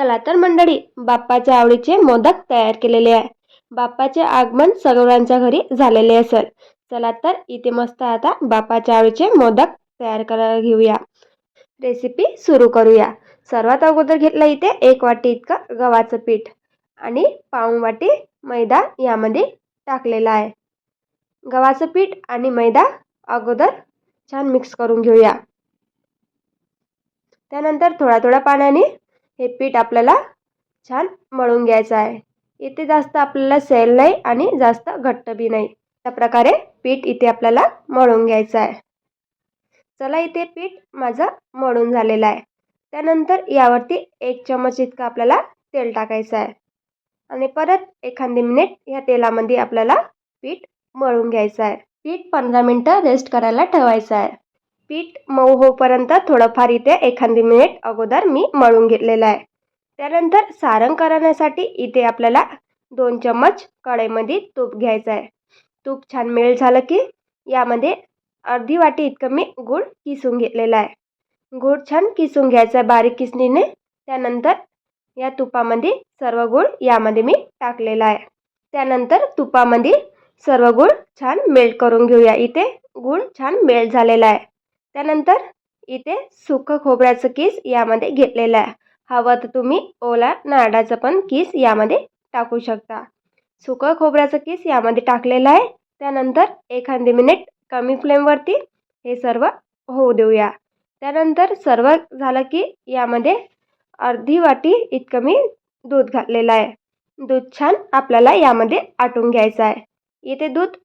चला तर मंडळी बाप्पाच्या आवडीचे मोदक तयार केलेले आहे. बाप्पाचे आगमन सर्वांच्या घरी झालेले असेल. चला तर इथे मस्त आता बाप्पाच्या आवडीचे मोदक तयार करायला घेऊया. रेसिपी सुरू करूया. सर्वात अगोदर घेतलं इथे एक वाटी इतकं गव्हाचं पीठ आणि पाऊण वाटी मैदा यामध्ये टाकलेला आहे. गव्हाचं पीठ आणि मैदा अगोदर छान मिक्स करून घेऊया. त्यानंतर थोड्या थोड्या पाण्याने हे पीठ आपल्याला छान मळून घ्यायचं आहे. इथे जास्त आपल्याला सेल नाही आणि जास्त घट्ट बी नाही. त्या प्रकारे पीठ इथे आपल्याला मळून घ्यायचं आहे. चला इथे पीठ माझं मळून झालेलं आहे. त्यानंतर यावरती एक चमच इतकं आपल्याला तेल टाकायचं आहे. आणि परत एखादी मिनिट ह्या तेलामध्ये आपल्याला पीठ मळून घ्यायचं आहे. पीठ पंधरा मिनटं रेस्ट करायला ठेवायचं आहे. पीठ मऊ होईपर्यंत थोडंफार इथे एखादी मिनिट अगोदर मी मळून घेतलेलं आहे. त्यानंतर सारण करण्यासाठी इथे आपल्याला दोन चम्मच कढईमध्ये तूप घ्यायचं आहे. तूप छान मेळ झालं की यामध्ये अर्धी वाटी इतकं मी गूळ किसून घेतलेला आहे. गूळ छान किसून घ्यायचा आहे बारीक किसणीने. त्यानंतर या तुपामध्ये सर्व गूळ यामध्ये मी टाकलेला आहे. त्यानंतर तुपामध्ये सर्व गूळ छान मेल्ट करून घेऊया. इथे गूळ छान मेल्ट झालेला आहे. त्यानंतर इथे सुकं खोबऱ्याचं केस यामध्ये घेतलेलं आहे. हवं तर तुम्ही ओला नारळाचं पण केस यामध्ये टाकू शकता. सुकं खोबऱ्याचं केस यामध्ये टाकलेलं आहे. त्यानंतर एखादी मिनिट कमी फ्लेमवरती हे सर्व होऊ देऊया. त्यानंतर सर्व झालं की यामध्ये अर्धी वाटी इतकं मी दूध घातलेलं आहे. दूध छान आपल्याला यामध्ये आटून घ्यायचं आहे. इथे दूध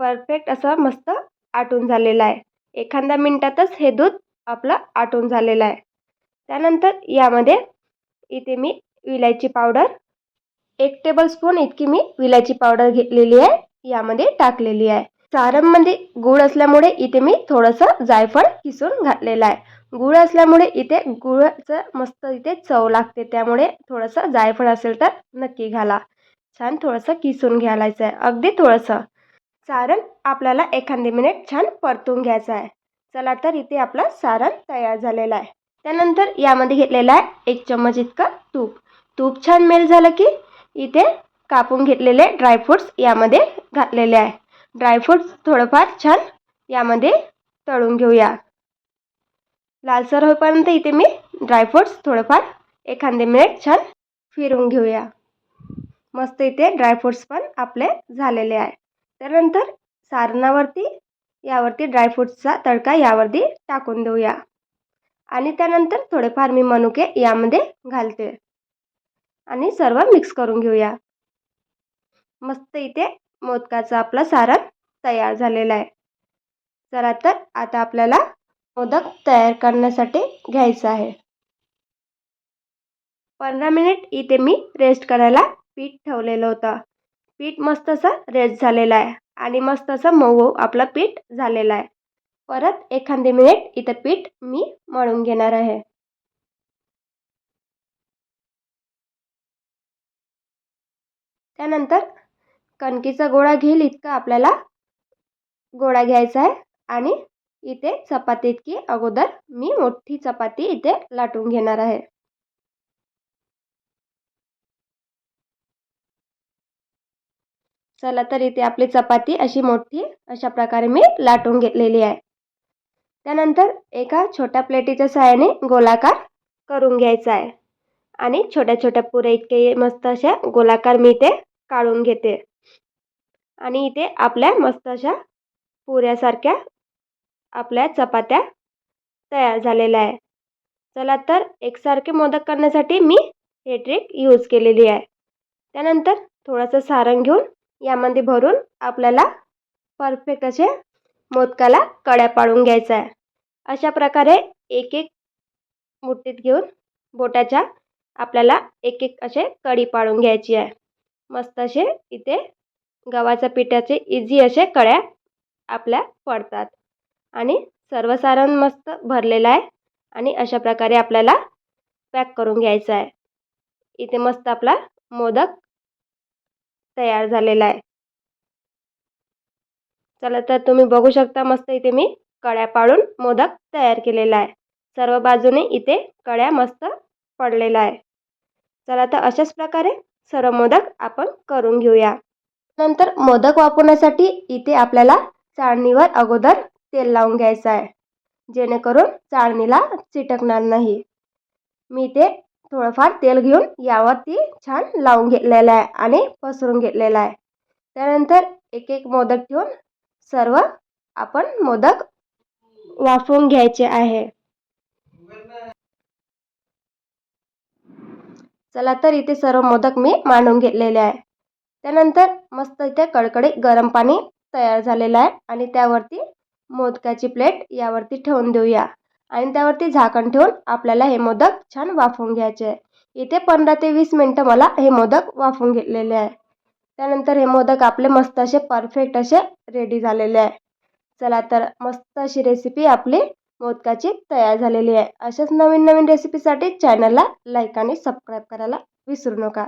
परफेक्ट असं मस्त आटून झालेलं आहे. एखाद्या मिनटातच हे दूध आपलं आटून झालेलं आहे. त्यानंतर यामध्ये इथे मी विलायची पावडर एक टेबलस्पून इतकी मी विलायची पावडर घेतलेली आहे यामध्ये टाकलेली आहे. सारणमध्ये म्हणजे गूळ असल्यामुळे इथे मी थोडंसं जायफळ किसून घातलेलं आहे. गूळ असल्यामुळे इथे गुळाचं मस्त इथे चव लागते त्यामुळे थोडंसं जायफळ असेल तर नक्की घाला. छान थोडंसं किसून घालायचं आहे अगदी थोडंसं. सारण आपल्याला एखादी मिनिट छान परतून घ्यायचं आहे. चला तर इथे आपलं सारण तयार झालेला आहे. त्यानंतर यामध्ये घेतलेलं आहे एक चम्मच इतकं तूप. तूप छान मेल झालं की इथे कापून घेतलेले ड्रायफ्रूट्स यामध्ये घातलेले आहे. ड्रायफ्रूट्स थोडंफार छान यामध्ये तळून घेऊया. लालसर होईपर्यंत इथे मी ड्रायफ्रूट्स थोडंफार एखादे मिनिट छान फिरून घेऊया. मस्त इथे ड्रायफ्रूट्स पण आपले झालेले आहे. त्यानंतर सारणावरती यावरती ड्रायफ्रूट्सचा तडका यावरती टाकून देऊया. आणि त्यानंतर थोडेफार मी मनुके यामध्ये घालते. आणि सर्व मिक्स करून घेऊया. मस्त इथे मोदकाचं आपलं सारण तयार झालेलं आहे. चला तर आता आपल्याला मोदक तयार करण्यासाठी घ्यायचं आहे. पंधरा मिनिट इथे मी रेस्ट करायला पीठ ठेवलेलं होतं. पीठ मस्त असं रेस्ट झालेलं आहे आणि मस्त असं मऊ आपलं पीठ झालेलं आहे. परत एखादी मिनिट इथं पीठ मी मळून घेणार आहे. त्यानंतर कणकीचा गोळा घेईल इतका आपल्याला गोळा घ्यायचा आहे आणि इथे चपाती इतकी अगोदर मी मोठी चपाती इथे लाटून घेणार आहे. चला तर इथे आपली चपाती अशी मोठी अशा प्रकारे मी लाटून घेतलेली आहे. त्यानंतर एका छोट्या प्लेटीच्या सहाय्याने गोलाकार करून घ्यायचा आहे. आणि छोट्या छोट्या पुऱ्या इतके मस्त अशा गोलाकार मी इथे काढून घेते. आणि इथे आपल्या मस्त अशा पुऱ्यासारख्या आपल्या चपात्या तयार झालेल्या आहे. चला तर एकसारखे मोदक करण्यासाठी मी हे ट्रिक यूज केलेली आहे. त्यानंतर थोडंसं सारण घेऊन यामध्ये भरून आपल्याला परफेक्ट असे मोदकाला कड्या पाडून घ्यायचा आहे. अशा प्रकारे एक एक मुठीत घेऊन बोटाच्या आपल्याला एक एक असे कडी पाडून घ्यायची आहे. मस्त असे इथे गव्हाच्या पिठाचे इझी असे कळ्या आपल्या पडतात. आणि सर्व सारण मस्त भरलेलं आहे आणि अशा प्रकारे आपल्याला पॅक करून घ्यायचं आहे. इथे मस्त आपला मोदक तयार झालेला आहे. चला तर तुम्ही बघू शकता मस्त इथे मी कळ्या पाडून मोदक तयार केलेला आहे. सर्व बाजूने इथे कळ्या मस्त पडलेला आहे. चला तर अशाच प्रकारे सर्व मोदक आपण करून घेऊया. नंतर मोदक वापरण्यासाठी इथे आपल्याला चाळणीवर अगोदर तेल लावून घ्यायचं आहे. जेणेकरून चाळणीला चिटकणार नाही. मी इथे थोडंफार तेल घेऊन यावरती छान लावून घेतलेलं आहे आणि पसरून घेतलेलं आहे. त्यानंतर एक एक मोदक ठेवून सर्व आपण मोदक वाफवून घ्यायचे आहे. चला तर इथे सर्व मोदक मी मांडून घेतलेले आहे. त्यानंतर मस्त इथे कडकडे गरम पाणी तयार झालेलं आहे आणि त्यावरती मोदकाची प्लेट यावरती ठेवून देऊया. आणि त्यावरती झाकण ठेवून आपल्याला हे मोदक छान वाफवून घ्यायचे आहे. इथे पंधरा ते वीस मिनटं मला हे मोदक वाफवून घेतलेले आहे. त्यानंतर हे मोदक आपले मस्त असे परफेक्ट असे रेडी झालेले आहे. चला तर मस्त अशी रेसिपी आपली मोदकाची तयार झालेली आहे. अशाच नवीन नवीन रेसिपीसाठी चॅनलला लाईक आणि सबस्क्राईब करायला विसरू नका.